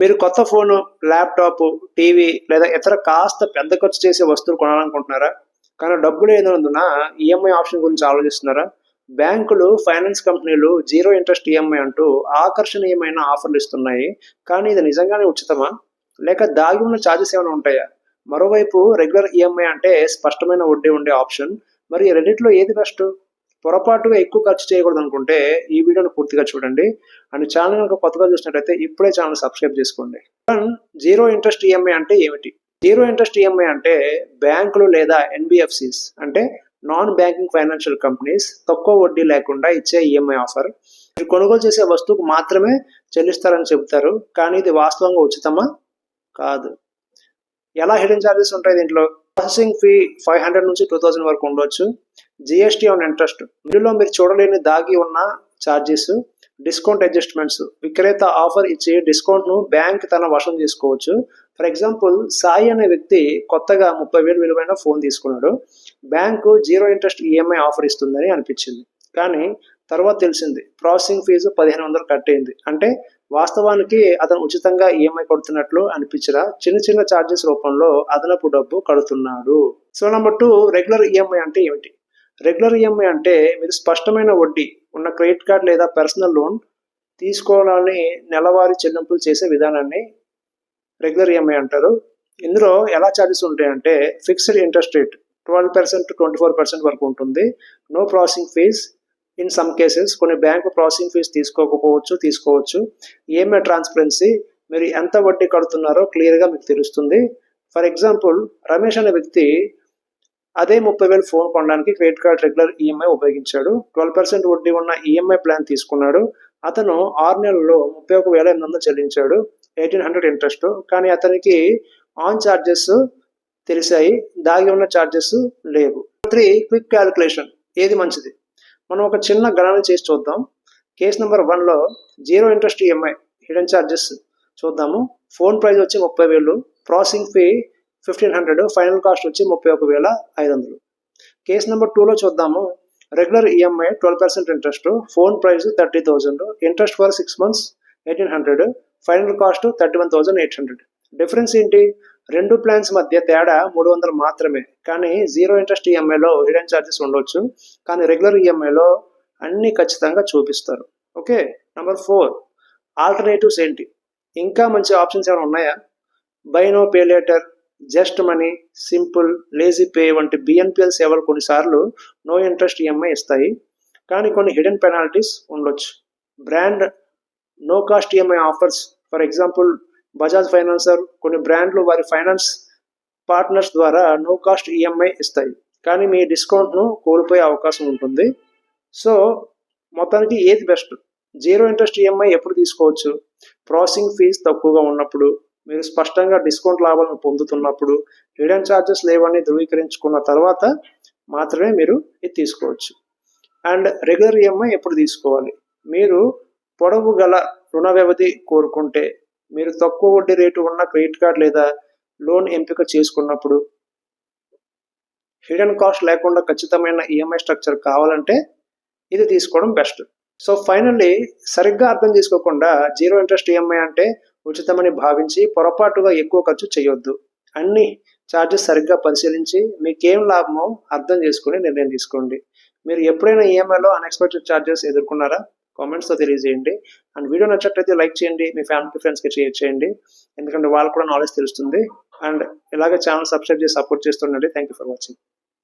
మీరు కొత్త phone laptop TV లేదా ఇతర కాస్త పెద్ద ఖర్చు చేసే వస్తువులు కొనాలనుకుంటున్నారా? కానీ డబ్బులు లేనందున ఈఎంఐ ఆప్షన్ గురించి ఆలోచిస్తున్నారా? బ్యాంకులు ఫైనాన్స్ కంపెనీలు జీరో ఇంట్రెస్ట్ ఈఎంఐ అంటూ ఆకర్షణీయమైన ఆఫర్లు ఇస్తున్నాయి. కానీ ఇది నిజంగానే ఉచితమా? లేక దాగి ఉన్న ఛార్జెస్ ఏమైనా ఉంటాయా? మరోవైపు రెగ్యులర్ ఈఎంఐ అంటే స్పష్టమైన వడ్డీ ఉండే ఆప్షన్. మరి రెండిట్లో ఏది బెస్ట్? పొరపాటుగా ఎక్కువ ఖర్చు చేయకూడదు అనుకుంటే ఈ వీడియోని పూర్తిగా చూడండి. అండ్ ఛానల్ కనుక కొత్తగా చూసినట్టయితే ఇప్పుడే ఛానల్ సబ్స్క్రైబ్ చేసుకోండి. జీరో ఇంట్రెస్ట్ ఈఎంఐ అంటే ఏమిటి? జీరో ఇంట్రెస్ట్ ఈఎంఐ అంటే బ్యాంకులు లేదా ఎన్బిఎఫ్సిస్ అంటే నాన్ బ్యాంకింగ్ ఫైనాన్షియల్ కంపెనీస్ తక్కువ వడ్డీ లేకుండా ఇచ్చే ఈఎంఐ ఆఫర్. మీరు కొనుగోలు చేసే వస్తువుకు మాత్రమే చెల్లిస్తారని చెబుతారు. కానీ ఇది వాస్తవంగా ఉచితమా? కాదు. ఎలా హిడెన్ ఛార్జెస్ ఉంటాయి దీంట్లో? ప్రాసెసింగ్ ఫీ ఫైవ్ హండ్రెడ్ నుంచి టూ థౌసండ్ వరకు ఉండొచ్చు. జిఎస్టీ ఆన్ ఇంట్రెస్ట్ ఇందులో మీరు చూడలేని దాగి ఉన్న ఛార్జెస్ డిస్కౌంట్ అడ్జస్ట్మెంట్స్ విక్రేత ఆఫర్ ఇచ్చి డిస్కౌంట్ను బ్యాంక్ తన వశం చేసుకోవచ్చు. ఫర్ ఎగ్జాంపుల్ సాయి అనే వ్యక్తి కొత్తగా ముప్పై వేలు విలువైన ఫోన్ తీసుకున్నాడు. Bank zero interest EMI offer ఇస్తుందని అనిపించింది. కానీ తర్వాత తెలిసింది ప్రాసెసింగ్ ఫీజు పదిహేను వందలు కట్టేయింది అంటే వాస్తవానికి అతను ఉచితంగా ఈఎంఐ కొడుతున్నట్లు అనిపించరా చిన్న చిన్న ఛార్జెస్ రూపంలో అదనపు డబ్బు కడుతున్నాడు. So number two regular EMI అంటే ఏమిటి? రెగ్యులర్ ఈఎంఐ అంటే మీరు స్పష్టమైన వడ్డీ ఉన్న క్రెడిట్ కార్డ్ లేదా పర్సనల్ లోన్ తీసుకోవాలని నెలవారీ చెల్లింపులు చేసే విధానాన్ని రెగ్యులర్ ఈఎంఐ అంటారు. ఇందులో ఎలా ఛార్జెస్ ఉంటాయంటే fixed interest rate twelve percent twenty four percent వరకు ఉంటుంది. No processing fees in some cases కొన్ని బ్యాంకు ప్రాసెసింగ్ ఫీజు తీసుకోకపోవచ్చు తీసుకోవచ్చు. ఈఎంఐ ట్రాన్స్పరెన్సీ మీరు ఎంత వడ్డీ కడుతున్నారో క్లియర్గా మీకు తెలుస్తుంది. ఫర్ ఎగ్జాంపుల్ రమేష్ అనే వ్యక్తి అదే ముప్పై వేలు ఫోన్ కొనడానికి క్రెడిట్ కార్డ్ రెగ్యులర్ ఈఎంఐ ఉపయోగించాడు. ట్వెల్వ్ పర్సెంట్ వడ్డీ ఉన్న ఈఎంఐ ప్లాన్ తీసుకున్నాడు. అతను ఆరు నెలల్లో ముప్పై ఒక వేల ఎనిమిది వందలు చెల్లించాడు. Eighteen hundred interest. కానీ అతనికి ఆన్ ఛార్జెస్ తెలిసాయి. దాగి ఉన్న ఛార్జెస్ లేవు. త్రీ క్విక్ క్యాలిక్యులేషన్ ఏది మంచిది? మనం ఒక చిన్న గణన చేసి చూద్దాం. కేస్ నెంబర్ వన్లో zero interest EMI hidden charges చూద్దాము. ఫోన్ ప్రైస్ వచ్చి ముప్పై వేలు. Processing fee fifteen hundred final cost వచ్చి ముప్పై ఒక వేల ఐదు వందలు. కేస్ నెంబర్ టూలో చూద్దాము. Regular EMI twelve percent interest phone price thirty thousand interest for six months eighteen hundred final cost thirty one thousand eight hundred. Difference ఏంటి? రెండు ప్లాన్స్ మధ్య తేడా మూడు వందలు మాత్రమే. కానీ జీరో ఇంట్రెస్ట్ ఈఎంఐలో హిడెన్ ఛార్జెస్ ఉండొచ్చు. కానీ రెగ్యులర్ ఈఎంఐలో అన్ని ఖచ్చితంగా చూపిస్తారు. ఓకే? Number four. ఆల్టర్నేటివ్స్ ఏంటి? ఇంకా మంచి ఆప్షన్స్ ఏమైనా ఉన్నాయా? Buy now pay later. Just money simple lazy pay వంటి బిఎన్పిఎల్ సేవలు కొన్నిసార్లు no interest E M I ఇస్తాయి. కానీ కొన్ని హిడెన్ పెనాల్టీస్ ఉండొచ్చు. Brand no cost EMI offers for example Bajaj financer కొన్ని బ్రాండ్లు వారి ఫైనాన్స్ పార్ట్నర్స్ ద్వారా నో కాస్ట్ ఈఎంఐ ఇస్తాయి. కానీ మీ డిస్కౌంట్ను కోల్పోయే అవకాశం ఉంటుంది. సో మొత్తానికి ఏది బెస్ట్ జీరో ఇంట్రెస్ట్ ఈఎంఐ ఎప్పుడు తీసుకోవచ్చు? ప్రాసెసింగ్ ఫీజ్ తక్కువగా ఉన్నప్పుడు మీరు స్పష్టంగా డిస్కౌంట్ లాభాలను పొందుతున్నప్పుడు హిడెన్ ఛార్జెస్ లేవని ధృవీకరించుకున్న తర్వాత మాత్రమే మీరు ఇది తీసుకోవచ్చు. అండ్ రెగ్యులర్ ఈఎంఐ ఎప్పుడు తీసుకోవాలి? మీరు పొడవు గల రుణ వ్యవధి కోరుకుంటే మీరు తక్కువ వడ్డీ రేటు ఉన్న క్రెడిట్ కార్డ్ లేదా లోన్ ఎంపిక చేసుకున్నప్పుడు హిడెన్ కాస్ట్ లేకుండా ఖచ్చితమైన ఈఎంఐ స్ట్రక్చర్ కావాలంటే ఇది తీసుకోవడం బెస్ట్ సో ఫైనల్లీ సరిగ్గా అర్థం చేసుకోకుండా జీరో ఇంట్రెస్ట్ ఈఎంఐ అంటే ఉచితమని భావించి పొరపాటుగా ఎక్కువ ఖర్చు చేయొద్దు. అన్ని ఛార్జెస్ సరిగ్గా పరిశీలించి మీకేం లాభమో అర్థం చేసుకుని నిర్ణయం తీసుకోండి. మీరు ఎప్పుడైనా ఈఎంఐలో అన్ఎక్స్పెక్టెడ్ ఛార్జెస్ ఎదుర్కొన్నారా? కామెంట్స్తో తెలియజేయండి. అండ్ వీడియో నచ్చట్లయితే లైక్ చేయండి. మీ ఫ్యామిలీ ఫ్రెండ్స్కి షేర్ చేయండి. ఎందుకంటే వాళ్ళు కూడా నాలెడ్జ్ తెలుస్తుంది. అండ్ ఇలాగే ఛానల్ సబ్స్క్రైబ్ చేసి support చేస్తుండండి. Thank you for watching